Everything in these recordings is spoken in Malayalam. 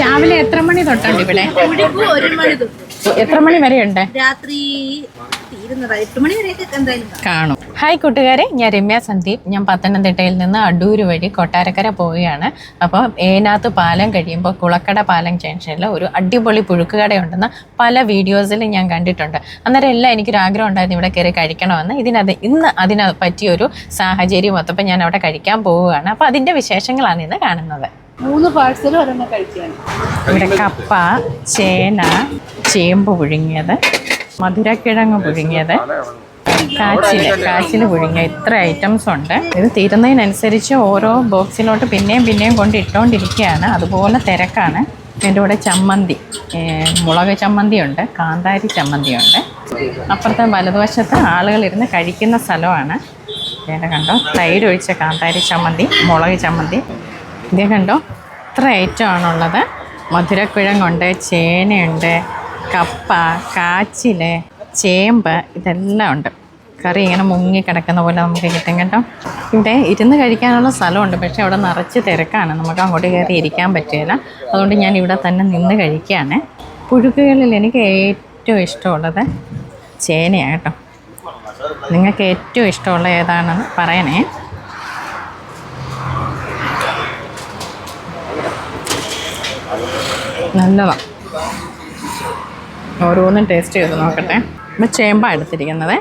രാവിലെ എത്ര മണി തൊട്ടുണ്ട് ഇവിടെ? ഒരു മണി എത്ര മണി വരെ ഉണ്ട് രാത്രി. കാണും. ഹായ് കൂട്ടുകാരെ. ഞാൻ രമ്യ സന്ദീപ്. ഞാൻ പത്തനംതിട്ടയിൽ നിന്ന് അടൂര് വഴി കൊട്ടാരക്കര പോവുകയാണ്. അപ്പോൾ ഏനാത്ത് പാലം കഴിയുമ്പോൾ കുളക്കട പാലം ജംഗ്ഷനിൽ ഒരു അടിപൊളി പുഴുക്കുകടയുണ്ടെന്ന് പല വീഡിയോസിൽ ഞാൻ കണ്ടിട്ടുണ്ട്. അന്നേരം എല്ലാം എനിക്കൊരു ആഗ്രഹം ഉണ്ടായിരുന്നു ഇവിടെ കയറി കഴിക്കണമെന്ന്. ഇതിനത് ഇന്ന് അതിന് പറ്റിയൊരു സാഹചര്യം ഒത്തപ്പോൾ ഞാൻ അവിടെ കഴിക്കാൻ പോവുകയാണ്. അപ്പോൾ അതിന്റെ വിശേഷങ്ങളാണ് ഇന്ന് കാണുന്നത്. മൂന്ന് പാഴ്സൽ ഒരെണ്ണം കഴിക്കുകയാണ് ഇവിടെ കപ്പ ചേന ചേമ്പ് പുഴുങ്ങിയത് മധുരക്കിഴങ്ങ് പുഴുങ്ങിയത് കാച്ചിൽ കാച്ചിൽ പുഴുങ്ങിയ ഇത്ര ഐറ്റംസ് ഉണ്ട്. ഇത് തീരുന്നതിനനുസരിച്ച് ഓരോ ബോക്സിലോട്ട് പിന്നെയും പിന്നെയും കൊണ്ട് ഇട്ടുകൊണ്ടിരിക്കുകയാണ് അതുപോലെ തിരക്കാണ്. എന്റെ കൂടെ ചമ്മന്തി. മുളക് ചമ്മന്തി ഉണ്ട് കാന്താരി ചമ്മന്തി ഉണ്ട് അപ്പുറത്തെ വലതുവശത്ത് ആളുകൾ ഇരുന്ന് കഴിക്കുന്ന സ്ഥലമാണ്. ഇതേ കണ്ടോ? തൈരൊഴിച്ച കാന്താരി ചമ്മന്തി മുളക് ചമ്മന്തി. ഇതേ കണ്ടോ? ഇത്ര ഐറ്റമാണുള്ളത് മധുരക്കിഴങ്ങുണ്ട് ചേനയുണ്ട് കപ്പ കാച്ചിൽ ചേമ്പ് ഇതെല്ലാം ഉണ്ട്. കറി ഇങ്ങനെ മുങ്ങി കിടക്കുന്ന പോലെ നമുക്ക് കിട്ടും കേട്ടോ. ഇവിടെ ഇരുന്ന് കഴിക്കാനുള്ള സ്ഥലമുണ്ട്. പക്ഷേ അവിടെ നിറച്ച് തിരക്കാണ്. നമുക്ക് അങ്ങോട്ട് കയറി ഇരിക്കാൻ പറ്റില്ല. അതുകൊണ്ട് ഞാൻ ഇവിടെ തന്നെ നിന്ന് കഴിക്കുകയാണ്. പുഴുക്കുകളിൽ എനിക്ക് ഏറ്റവും ഇഷ്ടമുള്ളത് ചേനയാണ് കേട്ടോ. നിങ്ങൾക്ക് ഏറ്റവും ഇഷ്ടമുള്ള ഏതാണെന്ന് പറയണേ. നല്ലതാണ് ഓരോന്നും ടേസ്റ്റ് ചെയ്ത് നോക്കട്ടെ. ഇപ്പം ചേമ്പാണ് എടുത്തിരിക്കുന്നത്.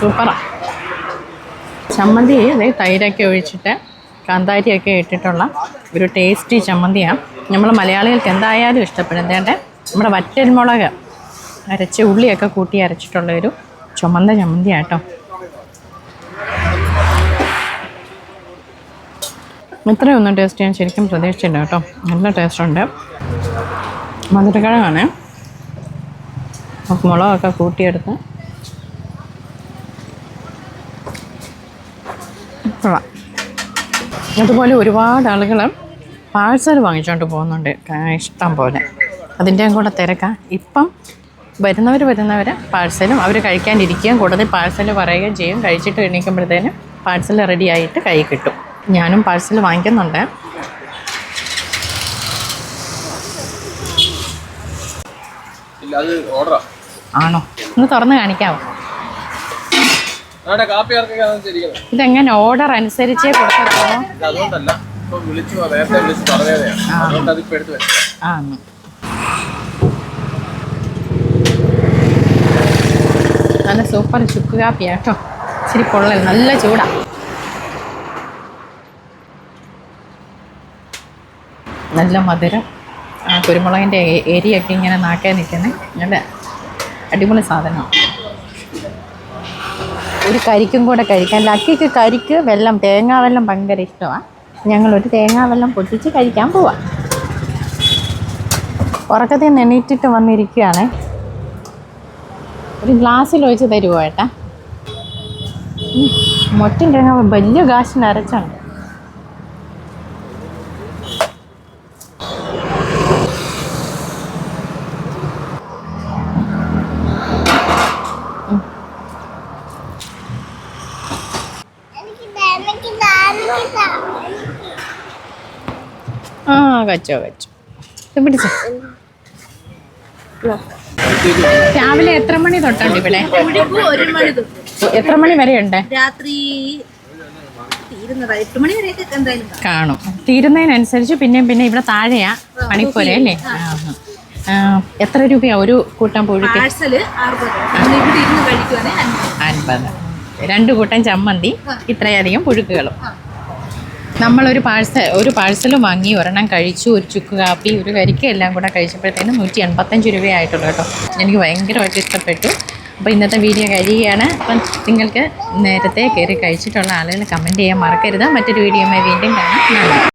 സൂപ്പറാ ചമ്മന്തി അതേ തൈരൊക്കെ ഒഴിച്ചിട്ട് കാന്താരിയൊക്കെ ഇട്ടിട്ടുള്ള ഒരു ടേസ്റ്റി ചമ്മന്തിയാണ് നമ്മൾ മലയാളികൾക്ക് എന്തായാലും ഇഷ്ടപ്പെടും. എന്താണ്ട് നമ്മുടെ വറ്റൽമുളക് അരച്ച് ഉള്ളിയൊക്കെ കൂട്ടി അരച്ചിട്ടുള്ള ഒരു ചുമന്ന ചമ്മന്തിയാണ് ഇത്രയൊന്നും ടേസ്റ്റ് ഞാൻ ശരിക്കും പ്രതീക്ഷിച്ചില്ല കേട്ടോ. നല്ല ടേസ്റ്റ് ഉണ്ട്. മധുരക്കിഴങ്ങാണ്. മുളകൊക്കെ കൂട്ടിയെടുത്ത് കൊള്ളാം. അതുപോലെ ഒരുപാട് ആളുകൾ പാഴ്സൽ വാങ്ങിച്ചുകൊണ്ട് പോകുന്നുണ്ട്. ഇഷ്ടം പോലെ. അതിന്റെയും കൂടെ തിരക്കാം. ഇപ്പം വരുന്നവർ വരുന്നവർ പാഴ്സലും അവർ കഴിക്കാനിരിക്കുകയും കൂടുതൽ പാഴ്സൽ പറയുകയും ചെയ്യും. കഴിച്ചിട്ട് എണീക്കുമ്പോഴത്തേനും പാഴ്സൽ റെഡി ആയിട്ട് കൈ കിട്ടും. ഞാനും പാഴ്സൽ വാങ്ങിക്കുന്നുണ്ട്. ആണോ? ഒന്ന് തുറന്ന് കാണിക്കാവോ? ഇതെങ്ങനെ ഓർഡർ അനുസരിച്ചേ കൊടുക്കത്തുള്ളൂ? നല്ല സൂപ്പർ ചുക്ക് കാപ്പിയാട്ടോ ഇച്ചിരി പൊള്ളൽ നല്ല ചൂടാ. നല്ല മധുരം. കുരുമുളകിന്റെ എരിയൊക്കെ ഇങ്ങനെ നാക്കേ നിൽക്കുന്നത് നല്ല അടിപൊളി സാധനമാണ്. ഒരു കരിക്കും കൂടെ കഴിക്കാൻ ലക്കിക്ക് കരിക്ക് വെള്ളം തേങ്ങാ വെള്ളം ഭയങ്കര ഇഷ്ടമാണ് ഞങ്ങളൊരു തേങ്ങാ വെള്ളം പൊട്ടിച്ച് കഴിക്കാൻ പോവാം. ഉറക്കത്തിൽ നിന്ന് എണീറ്റിട്ട് വന്നിരിക്കുകയാണ് ഒരു ഗ്ലാസ്സിൽ ഒഴിച്ച് തരുമോ ഏട്ടാ? ഉം, കിഴങ്ങ വലിയ കാശിന് അരച്ചാണ്. കച്ചോ കച്ചോ. പിടിച്ചോ. രാവിലെ എത്ര മണി തൊട്ടുണ്ട് ഇവിടെ? എത്ര മണി വരെ ഉണ്ട്? രാത്രി കാണും. തീരുന്നതിനനുസരിച്ച് പിന്നെയും പിന്നെ ഇവിടെ താഴെയാ പണിപ്പുര അല്ലേ. എത്ര രൂപയാ ഒരു കൂട്ടം പുഴുക്ക്? അൻപത്. രണ്ട് കൂട്ടം ചമ്മന്തി ഇത്രയധികം പുഴുക്കുകളും. നമ്മളൊരു പാഴ്സൽ ഒരു പാഴ്സലും വാങ്ങി ഒരെണ്ണം കഴിച്ചു ഒരു ചുക്ക് കാപ്പി ഒരു കരിക്ക് എല്ലാം കൂടെ കഴിച്ചപ്പോഴത്തേനും നൂറ്റി എൺപത്തഞ്ച് രൂപയായിട്ടുള്ളൂ കേട്ടോ. എനിക്ക് ഭയങ്കരമായിട്ട് ഇഷ്ടപ്പെട്ടു. അപ്പോൾ ഇന്നത്തെ വീഡിയോ കഴിയുകയാണ്. അപ്പം നിങ്ങൾക്ക് നേരത്തെ കയറി കഴിച്ചിട്ടുള്ള ആളുകൾ കമന്റ് ചെയ്യാൻ മറക്കരുത്. മറ്റൊരു വീഡിയോയുമായി വീണ്ടും കാണാം.